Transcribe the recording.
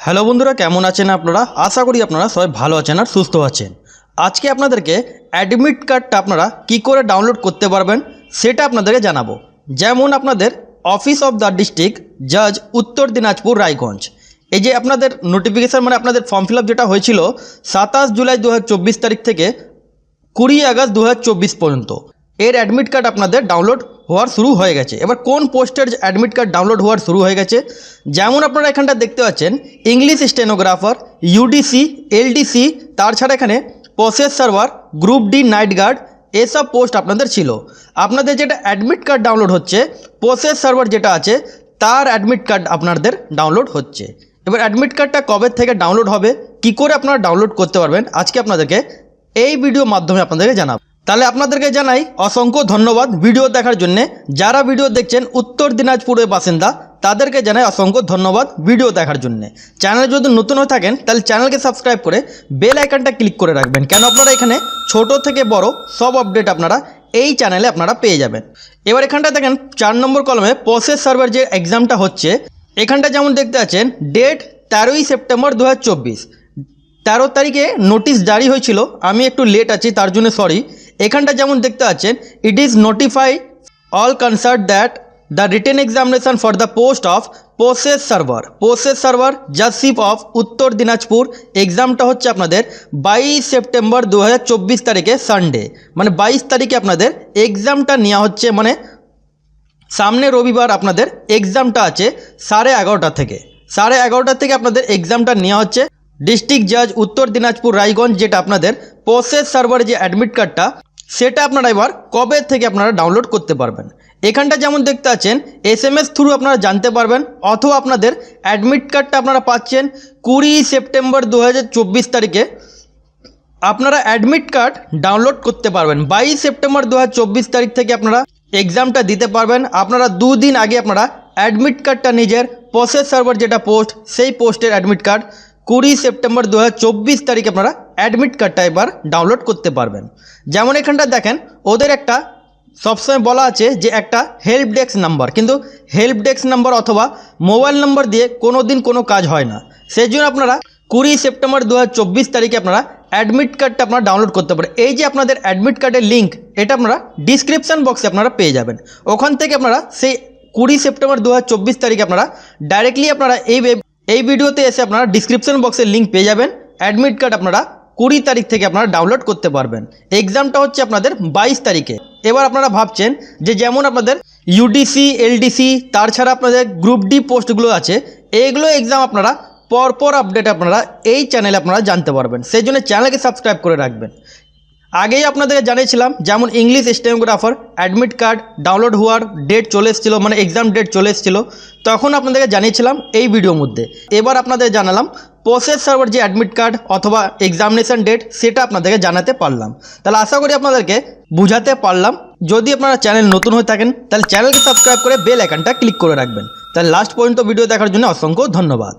Hello বন্ধুরা, কেমন আছেন আপনারা? আশা করি আপনারা সবাই ভালো আছেন আর সুস্থ আছেন। আজকে আপনাদেরকে অ্যাডমিট কার্ডটা আপনারা কি করে ডাউনলোড করতে পারবেন সেটা আপনাদেরকে জানাব। যেমন আপনাদের অফিস অফ দ্য ডিস্ট্রিক্ট জাজ উত্তর দিনাজপুর, রায়গঞ্জ। এই যে আপনাদের নোটিফিকেশান মানে আপনাদের ফর্ম ফিল যেটা হয়েছিল সাতাশ জুলাই দু হাজার চব্বিশ তারিখ থেকে কুড়ি আগস্ট দু হাজার চব্বিশ পর্যন্ত। এর অ্যাডমিট কার্ড আপনাদের ডাউনলোড হওয়ার শুরু হয়ে গেছে। এবার কোন পোস্টের অ্যাডমিট কার্ড ডাউনলোড হওয়ার শুরু হয়ে গেছে? যেমন আপনারা এখানটা দেখতে পাচ্ছেন ইংলিশ স্টেনোগ্রাফার ইউডিসি এলডিসি তাছাড়া এখানে process server group D night guard এসব পোস্ট আপনাদের ছিল। আপনাদের যেটা অ্যাডমিট কার্ড ডাউনলোড হচ্ছে প্রসেস সার্ভার যেটা আছে, তার অ্যাডমিট কার্ড আপনাদের ডাউনলোড হচ্ছে। এবার অ্যাডমিট কার্ডটা কবে থেকে ডাউনলোড হবে, কি করে আপনারা ডাউনলোড করতে পারবেন, আজকে আপনাদেরকে এই ভিডিও মাধ্যমে আপনাদেরকে জানাব। তাহলে আপনাদেরকে জানাই অসংখ্য ধন্যবাদ ভিডিও দেখার জন্য। যারা ভিডিও দেখছেন উত্তর দিনাজপুরের বাসিন্দা, তাদেরকে জানাই অসংখ্য ধন্যবাদ ভিডিও দেখার জন্য। চ্যানেল যদি নতুন হয়ে থাকেন, তাহলে চ্যানেলকে সাবস্ক্রাইব করে বেল আইকনটা ক্লিক করে রাখবেন। কেন আপনারা এখানে ছোট থেকে বড় সব আপডেট আপনারা এই চ্যানেলে আপনারা পেয়ে যাবেন। এবার এখানটা দেখেন, চার নম্বর কলমে প্রসেস সার্ভার যে এক্সামটা হচ্ছে, এখানটা যেমন দেখতে পাচ্ছেন ডেট তেরোই সেপ্টেম্বর দু তেরো তারিখে নোটিশ জারি হয়েছিল। আমি একটু লেট আছি, তার জন্য সরি এখানটা যেমন দেখতে পাচ্ছেন it is notify all concerned that the written examination for the post of process server process server judgeship of Uttar Dinajpur এক্সামটা হচ্ছে আপনাদের বাইশ সেপ্টেম্বর দু হাজার চব্বিশ তারিখে সানডে মানে বাইশ তারিখে আপনাদের এক্সামটা নেওয়া হচ্ছে মানে সামনে রবিবার আপনাদের এক্সামটা আছে সাড়ে এগারোটা থেকে। সাড়ে এগারোটা থেকে আপনাদের এক্সামটা নেওয়া হচ্ছে। ডিস্ট্রিক্ট জাজ উত্তর দিনাজপুর রায়গঞ্জ যেটা আপনাদের প্রসেস সার্ভারে যে অ্যাডমিট কার্ডটা সেটা আপনারা এবার কবে থেকে আপনারা ডাউনলোড করতে পারবেন? এখানটা যেমন দেখতে আছেন এস এম এস থ্রু আপনারা জানতে পারবেন, অথবা আপনাদের অ্যাডমিট কার্ডটা আপনারা পাচ্ছেন কুড়ি সেপ্টেম্বর দু হাজার চব্বিশ তারিখে। আপনারা অ্যাডমিট কার্ড ডাউনলোড করতে পারবেন। বাইশ সেপ্টেম্বর দু হাজার চব্বিশ তারিখ থেকে আপনারা এক্সামটা দিতে পারবেন। আপনারা দুদিন আগে আপনারা অ্যাডমিট কার্ডটা নিজের প্রসেস সার্ভার যেটা পোস্ট সেই পোস্টের অ্যাডমিট কার্ড কুড়ি সেপ্টেম্বর দু হাজার চব্বিশ তারিখে আপনারা অ্যাডমিট কার্ডটা এবার ডাউনলোড করতে পারবেন। যেমন এখানটা দেখেন, ওদের একটা সবসময় বলা আছে যে একটা হেল্প ডেস্ক নাম্বার কিন্তু হেল্প ডেস্ক নাম্বার অথবা মোবাইল নাম্বার দিয়ে কোনো দিন কোনো কাজ হয় না। সেই জন্য আপনারা কুড়ি সেপ্টেম্বর দু হাজার চব্বিশ তারিখে আপনারা অ্যাডমিট কার্ডটা আপনারা ডাউনলোড করতে পারেন। এই যে আপনাদের অ্যাডমিট কার্ডের লিঙ্ক এটা আপনারা ডিসক্রিপশান বক্সে আপনারা পেয়ে যাবেন। ওখান থেকে আপনারা সেই কুড়ি সেপ্টেম্বর দু হাজার চব্বিশ তারিখে আপনারা ডাইরেক্টলি আপনারা এই এই ভিডিওতে এসে আপনারা ডিসক্রিপশন বক্সের লিঙ্ক পেয়ে যাবেন। অ্যাডমিট কার্ড আপনারা কুড়ি তারিখ থেকে আপনারা ডাউনলোড করতে পারবেন। এক্সামটা হচ্ছে আপনাদের বাইশ তারিখে। এবার আপনারা ভাবছেন যে যেমন আপনাদের ইউডিসি এলডিসি তার ছাড়া আপনাদের গ্রুপ ডি পোস্টগুলো আছে এইগুলো এক্সাম আপনারা পরপর আপডেট আপনারা এই চ্যানেলে আপনারা জানতে পারবেন। সেই জন্য চ্যানেলকে সাবস্ক্রাইব করে রাখবেন। আগেই আপনাদেরকে জানিয়েছিলাম, যেমন English stenographer admit card download হওয়ার ডেট চলে এসেছিল মানে এক্সাম ডেট চলে এসেছিল, তখন আপনাদেরকে জানিয়েছিলাম এই ভিডিওর মধ্যে। এবার আপনাদের জানালাম প্রসেস সার্ভার যে অ্যাডমিট কার্ড অথবা এক্সামিনেশান ডেট সেটা আপনাদেরকে জানাতে পারলাম। তাহলে আশা করি আপনাদেরকে বুঝাতে পারলাম। যদি আপনারা চ্যানেল নতুন হয়ে থাকেন, তাহলে চ্যানেলকে সাবস্ক্রাইব করে বেল আইকনটা ক্লিক করে রাখবেন। তাহলে লাস্ট পর্যন্ত ভিডিও দেখার জন্য অসংখ্য ধন্যবাদ।